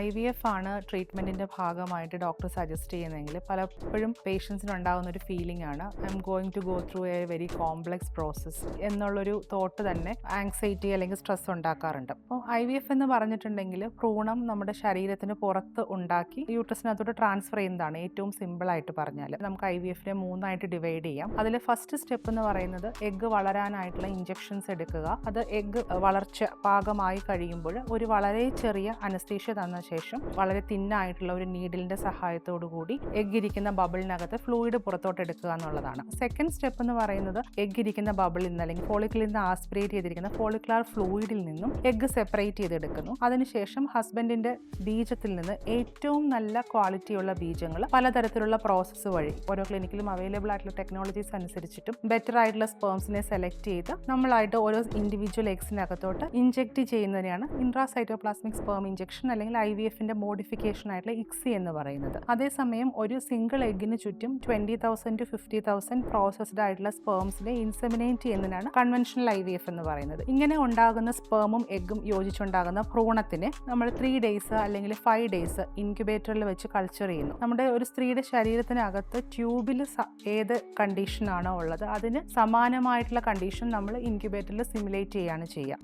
I V F ആണ് ട്രീറ്റ്മെന്റിന്റെ ഭാഗമായിട്ട് doctor suggest ചെയ്യുന്നതെങ്കിൽ പലപ്പോഴും പേഷ്യൻസിന് ഉണ്ടാകുന്ന ഒരു ഫീലിംഗ് ആണ്. I am going to go through a very complex process എന്നുള്ളൊരു തോട്ട് തന്നെ ആങ്സൈറ്റി അല്ലെങ്കിൽ സ്ട്രെസ് ഉണ്ടാക്കാറുണ്ട്. അപ്പോൾ ഐ വി എഫ് എന്ന് പറഞ്ഞിട്ടുണ്ടെങ്കിൽ ഭ്രൂണം നമ്മുടെ ശരീരത്തിന് പുറത്ത് ഉണ്ടാക്കി യൂട്രസിനകത്തോട്ട് ട്രാൻസ്ഫർ ചെയ്യുന്നതാണ് ഏറ്റവും സിമ്പിളായിട്ട് പറഞ്ഞാൽ. നമുക്ക് ഐ വി എഫിനെ മൂന്നായിട്ട് ഡിവൈഡ് ചെയ്യാം. അതിൽ ഫസ്റ്റ് സ്റ്റെപ്പ് എന്ന് പറയുന്നത് എഗ്ഗ് വളരാനായിട്ടുള്ള ഇഞ്ചെക്ഷൻസ് എടുക്കുക. അത് എഗ്ഗ് വളർച്ച പാകമായി കഴിയുമ്പോൾ ഒരു വളരെ ചെറിയ അനസ്തീഷ്യ തന്ന ശേഷം വളരെ തിന്നായിട്ടുള്ള ഒരു നീഡിലിന്റെ സഹായത്തോടു കൂടി എഗ്ഗ് ഇരിക്കുന്ന ബബിളിനകത്ത് ഫ്ലൂയിഡ് പുറത്തോട്ട് എടുക്കുക എന്നുള്ളതാണ്. സെക്കൻഡ് സ്റ്റെപ്പ് എന്ന് പറയുന്നത് എഗ്ഗ് ഇരിക്കുന്ന ബബിളിൽ നിന്ന് അല്ലെങ്കിൽ ഫോളിക്കിളിൽ നിന്ന് ആസ്പിറേറ്റ് ചെയ്തിരിക്കുന്ന ഫോളിക്കുലാർ ഫ്ലൂയിഡിൽ നിന്നും എഗ്ഗ് സെപ്പറേറ്റ് ചെയ്തെടുക്കുന്നു. അതിനുശേഷം ഹസ്ബൻഡിന്റെ ബീജത്തിൽ നിന്ന് ഏറ്റവും നല്ല ക്വാളിറ്റിയുള്ള ബീജങ്ങൾ പലതരത്തിലുള്ള പ്രോസസ്സ് വഴി ഓരോ ക്ലിനിക്കിലും അവൈലബിൾ ആയിട്ടുള്ള ടെക്നോളജീസ് അനുസരിച്ചിട്ടും ബെറ്റർ ആയിട്ടുള്ള സ്പേംസിനെ സെലക്ട് ചെയ്ത് നമ്മളായിട്ട് ഓരോ ഇൻഡിവിജ്വൽ എഗ്സിനകത്തോട്ട് ഇഞ്ചെക്ട് ചെയ്യുന്നതിനെയാണ് ഇൻട്രാസൈറ്റോപ്ലാസ്മിക് സ്പേം ഇഞ്ചെക്ഷൻ അല്ലെങ്കിൽ ഐ വി എഫിന്റെ മോഡിഫിക്കേഷൻ ആയിട്ടുള്ള ഇക്സി എന്ന് പറയുന്നത്. അതേസമയം ഒരു സിംഗിൾ എഗ്ഗിന് ചുറ്റും twenty thousand to fifty thousand processed ആയിട്ടുള്ള സ്പേംസിനെ ഇൻസെമിനേറ്റ് ചെയ്യുന്നതിനാണ് കൺവെൻഷണൽ ഐ വി എഫ് എന്ന് പറയുന്നത്. ഇങ്ങനെ ഉണ്ടാകുന്ന സ്പേമും എഗ്ഗും യോജിച്ചുണ്ടാകുന്ന ഭ്രൂണത്തിനെ നമ്മൾ ത്രീ ഡേയ്സ് അല്ലെങ്കിൽ ഫൈവ് ഡേയ്സ് ഇൻക്യുബേറ്ററിൽ വെച്ച് കൾച്ചർ ചെയ്യുന്നു. നമ്മുടെ ഒരു സ്ത്രീയുടെ ശരീരത്തിനകത്ത് ട്യൂബിൽ ഏത് കണ്ടീഷനാണോ ഉള്ളത് അതിന് സമാനമായിട്ടുള്ള കണ്ടീഷൻ നമ്മൾ ഇൻക്യുബേറ്ററിൽ സിമുലേറ്റ് ചെയ്യുകയാണ് ചെയ്യുക.